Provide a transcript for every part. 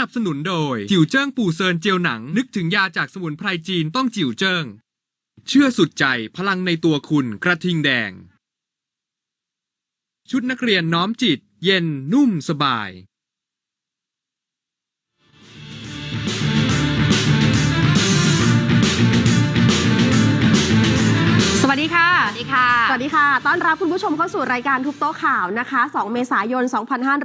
นับสนุนโดย จิ๋วเจิ้งปู่เซินเจียวหนัง นึกถึงยาจากสมุนไพรจีนต้องจิ๋วเจิ้ง เชื่อสุดใจพลังในตัวคุณกระทิงแดง ชุดนักเรียนน้อมจิต เย็นนุ่มสบาย สดีค่ะสวัสดีค่ะ ต้อนรับคุณผู้ชมเข้าสู่รายการทุบโต๊ะข่าวนะคะ 2 เมษายน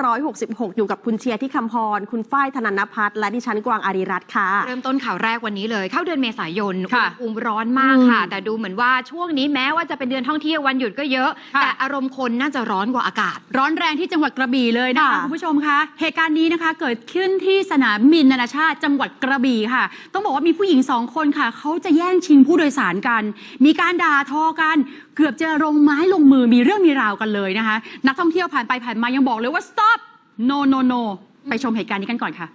2566 อยู่กับคุณเชียร์ที่คำพร คุณฝ้ายธนันพัฒน์และดิฉันกวางอารีรัตน์ค่ะ เริ่มต้นข่าวแรกวันนี้เลย เข้าเดือนเมษายนอุณค่ะหภูมิร้อนมากค่ะอืมแต่ดูเหมือนว่าช่วงนี้แม้ว่าจะเป็นเดือนท่องเที่ยววันหยุดก็เยอะ ค่ะ แต่อารมณ์คนน่าจะร้อนกว่าอากาศ ร้อนแรงที่จังหวัดกระบี่เลยนะคะค่ะคุณผู้ชมคะ เหตุการณ์นี้นะคะเกิดขึ้นที่สนามบินนานาชาติจังหวัดกระบี่ค่ะ ต้องบอกว่ามีผู้หญิงสองคนค่ะเขาจะแย่งชิงผู้โดยสารกัน มีการด่าทอกัน เกือบจะลงไม้ลงมือมีเรื่องมีราวกันเลยนะคะ นักท่องเที่ยวผ่านไปผ่านมายังบอกเลยว่า stop no no no ไปชมเหตุการณ์นี้กันก่อนค่ะ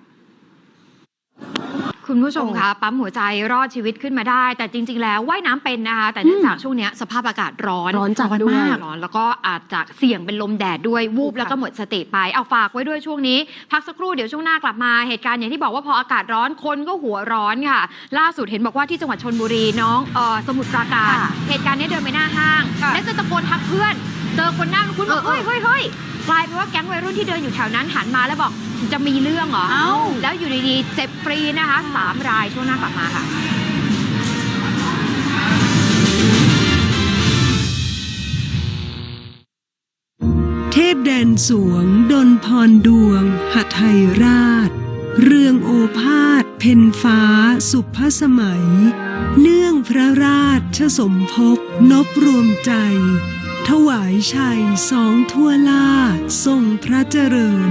คุณผู้ชมคะปั๊มหัวใจรอดชีวิตขึ้นมาได้ แต่จริง ๆ แล้วว่ายน้ำเป็นนะคะ แต่เนื่องจากช่วงเนี้ยสภาพอากาศร้อนร้อนจัดร้อนด้วยมากร้อนแล้วก็อาจจะเสี่ยงเป็นลมแดดด้วยวูบค่ะแล้วก็หมดสติไปเอาฝากไว้ด้วยช่วงนี้ พักสักครู่เดี๋ยวช่วงหน้ากลับมาเหตุการณ์อย่างที่บอกว่าพออากาศร้อนคนก็หัวร้อนค่ะ ล่าสุดเห็นบอกว่าที่จังหวัดชนบุรีน้องเออสมุทรปราการค่ะเหตุการณ์นี้เดินไปหน้าห้างค่ะและจะตะโกนทักเพื่อน เจอคนหน้าคุณบอกเอเฮ้อยเออเฮ้ยเฮ้ยกลายเป็นว่าแก๊งวัยรุ่นที่เดินอยู่แถวนั้นหันมาแล้วบอกจะมีเรื่องเหรอ เอ้า แล้วอยู่ดีๆเจ็บฟรีนะคะสามรายช่วงหน้ากลับมาค่ะ เทพแดนสวง ดนพรดวง หทัยราช เรืองโอภาส เพนฟ้า สุภสมัย เนื่องพระราชสมภพนบรวมใจ ถวายชัยสองทั่วล่าทรงพระเจริญ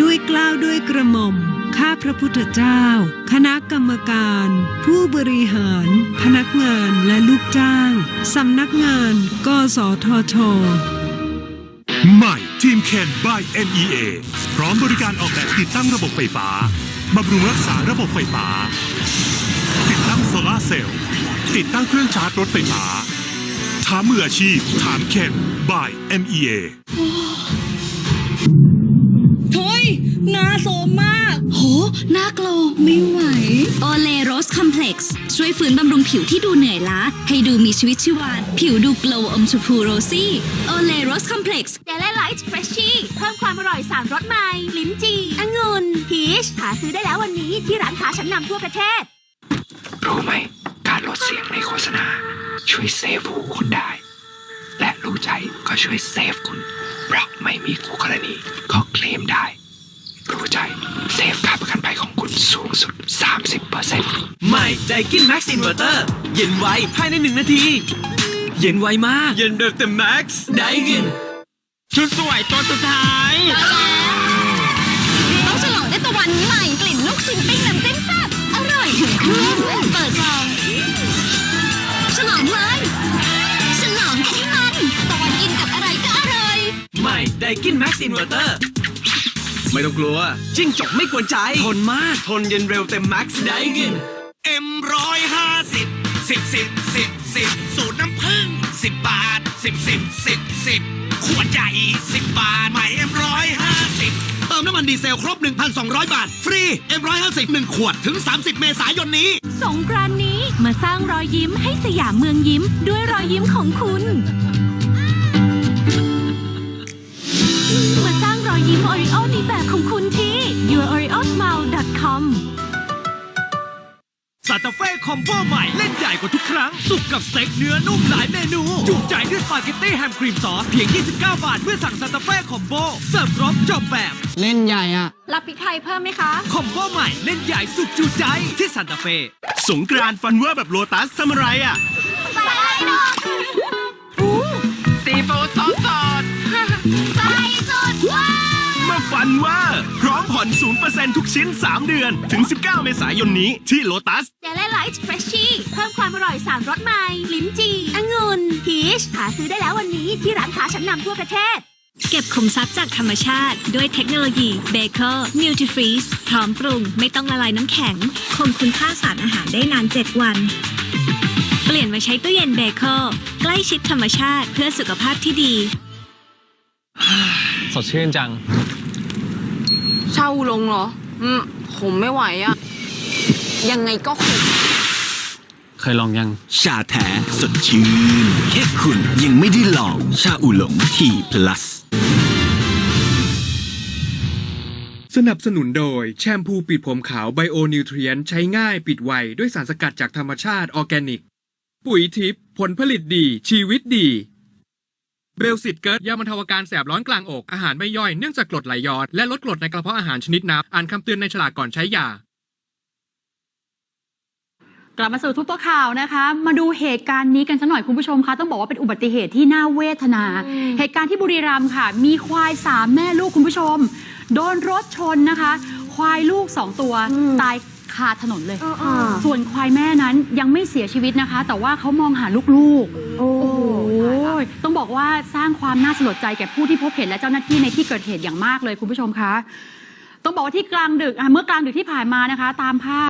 ด้วยกล้าวด้วยกระหม่อม ข้าพระพุทธเจ้า คณะกรรมการ ผู้บริหาร พนักงานและลูกจ้าง สำนักงานกสทช ใหม่ทีมเคน by NEA พร้อมบริการออกแบบติดตั้งระบบไฟฟ้าบำรุงรักษาระบบไฟฟ้า ติดตั้งโซลาเซลล์ติดตั้งเครื่องชาร์จรถไฟฟ้า ถามมืออาชีพ ถามเคน by NEA เฮ้ยหน้าโซมมาก โหหน้าโกลวไม่ไหว โอเลโรสคอมเพล็กซ์ช่วยฟื้นบำรุงผิวที่ดูเหนื่อยล้า ให้ดูมีชีวิตชีวา ผิวดูโกลว์อมชมพูโรซี่โอเลโรสคอมเพล็กซ์เดลไลท์เฟรชชี่เพิ่มความอร่อยสามรสใหม่ ลิ้นจี่องุ่นพีชหาซื้อได้แล้ววันนี้ที่ร้านค้าชั้นนำทั่วประเทศ รู้ไหม การลดเสียงในโฆษณา ช่วยเซฟหูคุณได้ และรู้ใจก็ช่วยเซฟคุณเพราะไม่มีคู่กรณีก็เคลมได้ รู้ใจเซฟค่าประกันภัยของคุณสูงสุด 30%ใหม่ไดกินแม็กซ์อินเวอร์เตอร์เย็นไวภายในหนึ่งนาที เย็นไวมาก เย็นแบบเต็มแม็กซ์ไดกินชุดสวยตัวสุดท้ายต้องฉลองด้วยตะวันใหม่กลิ่นลูกชิ้นปิ้งน้ำจิ้มแซ่บอร่อยถึงเครื่องเปิดซอง ไดกินแม็กซ์อินเวอร์เตอร์ไม่ต้องกลัว จิ้งจกไม่กวนใจ ทนมาก ทนเย็นเร็วเต็มแม็กซ์ไดกินเอ็มร้อยห้าสิบสิบสิบสิบสิบสูตรน้ำผึ้งสิบบาทสิบสิบสิบสิบขวดใหญ่สิบบาทใหม่เอ็มร้อยห้าสิบเติมน้ำมันดีเซลครบ 1,200 บาท ฟรีเอ็มร้อยห้าสิบหนึ่งขวดถึง 30 เมษายนนี้ สงกรานต์นี้มาสร้างรอยยิ้มให้สยามเมืองยิ้ม ด้วยรอยยิ้มของคุณ มาสร้างรอยยิ้มออริโอในแบบของคุณที่ youroreosmile.com ซานตาเฟ่คอมโบใหม่เล่นใหญ่กว่าทุกครั้ง สุกกับสเต็กเนื้อนุ่มหลายเมนู จุใจด้วยสปาเกตตี้แฮมครีมซอสเพียง 29 บาทเมื่อสั่งซานตาเฟ่คอมโบเสิร์ฟครบจบแบบ เล่นใหญ่อะรับพริกไทยเพิ่มไหมคะ คอมโบใหม่เล่นใหญ่สุดจุใจที่ซานตาเฟ่สงกรานต์ฟันเวอร์แบบโลตัสทำอะไรอะซี มันเวอร์พร้อมผ่อน 0%ทุกชิ้น 3 เดือน ถึง 19 เมษายนนี้ที่โลตัส เดลไลท์เฟรชชี่เพิ่มความอร่อยสามรสใหม่ ลิ้นจี่องุ่นพีชหาซื้อได้แล้ววันนี้ที่ร้านค้าชั้นนำทั่วประเทศ เก็บขุมทรัพย์จากธรรมชาติ ด้วยเทคโนโลยีเบเกอร์มิลติฟรีซพร้อมปรุง ไม่ต้องละลายน้ำแข็ง คงคุณค่าสารอาหารได้นาน 7 วัน เปลี่ยนมาใช้ตู้เย็นเบเกอร์ใกล้ชิดธรรมชาติเพื่อสุขภาพที่ดี สดชื่นจัง เช่าลงเหรอ อืมผมไม่ไหวอะยังไงก็ขมเคยลองยัง ชาแท้สดชื่นแค่คุณยังไม่ได้ลอง ชาอูหลงทีพลัส สนับสนุนโดย แชมพูปิดผมขาวไบโอนิวเทรียนใช้ง่ายปิดไว ด้วยสารสกัดจากธรรมชาติออร์แกนิก ปุ๋ยทิพย์ผลผลิตดีชีวิตดี เบลสิตเกิร์ตยาบรรเทาอาการแสบร้อนกลางอก อาหารไม่ย่อยเนื่องจากกรดไหลย้อนและลดกรดในกระเพาะอาหารชนิดนับอ่านคำเตือนในฉลากก่อนใช้ยากลับมาสู่ทุกตัวข่าวนะคะ มาดูเหตุการณ์นี้กันสักหน่อยคุณผู้ชมคะต้องบอกว่าเป็นอุบัติเหตุที่น่าเวทนา เหตุการณ์ที่บุรีรัมย์ค่ะ มีควายสามแม่ลูกคุณผู้ชม โดนรถชนนะคะ ควายลูกสองตัวตาย คาถนนเลยส่วนควายแม่นั้นยังไม่เสียชีวิตนะคะ แต่ว่าเขามองหาลูกๆ โอ้โหต้องบอกว่าสร้างความน่าสลดใจแก่ผู้ที่พบเห็นและเจ้าหน้าที่ในที่เกิดเหตุอย่างมากเลยคุณผู้ชมคะ ต้องบอกว่าที่กลางดึกอะเมื่อกลางดึกที่ผ่านมานะคะ ตามภาพ